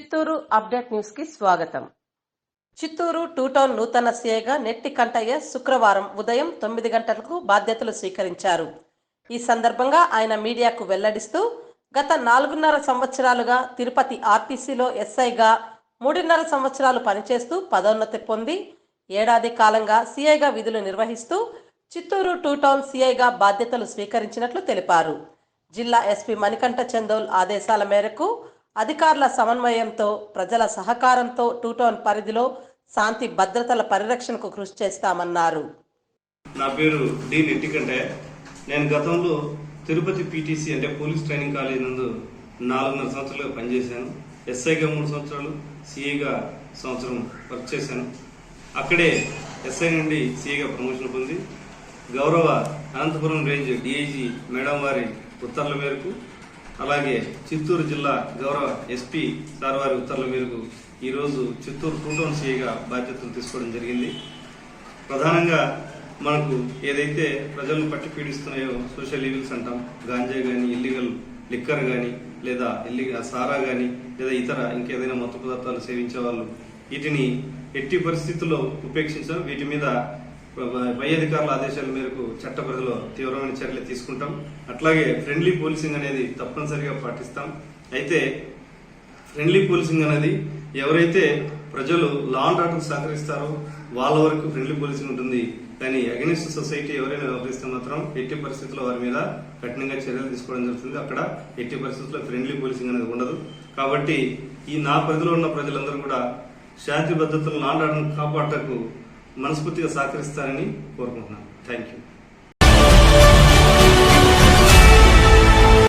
Chittoor update న్యూస్కి స్వాగతం. Chittoor two town నూతన సీఐగా నెట్టి కంటయ్య శుక్రవారం ఉదయం తొమ్మిది గంటలకు బాధ్యతలు స్వీకరించారు. ఈ సందర్భంగా ఆయన మీడియాకు వెల్లడిస్తూ గత నాలుగున్నర సంవత్సరాలుగా తిరుపతి ఆర్టీసీలో ఎస్ఐగా మూడున్నర సంవత్సరాలు పనిచేస్తూ పదోన్నతి పొంది ఏడాది కాలంగా సీఐగా విధులు నిర్వహిస్తూ చిత్తూరు టూ టౌన్ సీఐగా బాధ్యతలు స్వీకరించినట్లు తెలిపారు. జిల్లా ఎస్పీ మణికంఠ చందోల్ ఆదేశాల మేరకు అధికారుల సమన్వయంతో ప్రజల సహకారంతో టూ టౌన్ పరిధిలో శాంతి భద్రతల పరిరక్షణకు కృషి చేస్తామన్నారు. నా పేరు డి నెట్టికంటే నేను గతంలో తిరుపతి పీటీసీ అంటే పోలీస్ ట్రైనింగ్ కాలేజ్ నందు నాలుగున్నర సంవత్సరాలుగా పనిచేశాను. ఎస్ఐగా మూడు సంవత్సరాలు సిఐగా సంవత్సరం వర్క్ చేశాను. అక్కడే ఎస్ఐ నుండి సిఐగా ప్రమోషన్ పొంది గౌరవ అనంతపురం రేంజ్ డిఐజీ మేడం వారి ఉత్తర్వుల మేరకు అలాగే చిత్తూరు జిల్లా గౌరవ ఎస్పీ సార్ వారి ఉత్తర్వుల మేరకు ఈరోజు చిత్తూరు టూ టౌన్ సిఐగా బాధ్యతలు తీసుకోవడం జరిగింది. ప్రధానంగా మనకు ఏదైతే ప్రజలను పట్టి పీడిస్తున్నాయో సోషల్ ఈవిల్స్ అంటాం గాంజా కానీ ఇల్లీగల్ లిక్కర్ కానీ లేదా ఇల్లీగల్ సారా కానీ లేదా ఇతర ఇంకేదైనా మత్తు పదార్థాలు సేవించే వాళ్ళు వీటిని ఎట్టి పరిస్థితుల్లో ఉపేక్షించడం వీటి మీద పై అధికారుల ఆదేశాల మేరకు చట్ట పరిధిలో తీవ్రమైన చర్యలు తీసుకుంటాం. అట్లాగే ఫ్రెండ్లీ పోలీసింగ్ అనేది తప్పనిసరిగా పాటిస్తాం. అయితే ఫ్రెండ్లీ పోలీసింగ్ అనేది ఎవరైతే ప్రజలు లా అండ్ ఆర్డర్ సహకరిస్తారో వాళ్ళ వరకు ఫ్రెండ్లీ పోలీసింగ్ ఉంటుంది. కానీ అగెనిస్ట్ సొసైటీ ఎవరైనా వ్యవహరిస్తే మాత్రం ఎట్టి పరిస్థితుల్లో వారి మీద కఠినంగా చర్యలు తీసుకోవడం జరుగుతుంది. అక్కడ ఎట్టి పరిస్థితుల్లో ఫ్రెండ్లీ పోలీసింగ్ అనేది ఉండదు. కాబట్టి ఈ నా పరిధిలో ఉన్న ప్రజలందరూ కూడా శాంతి భద్రతలు లా ఆర్డర్ కాపాడటకు మనస్ఫూర్తిగా సహకరిస్తారని కోరుకుంటున్నాను. Thank you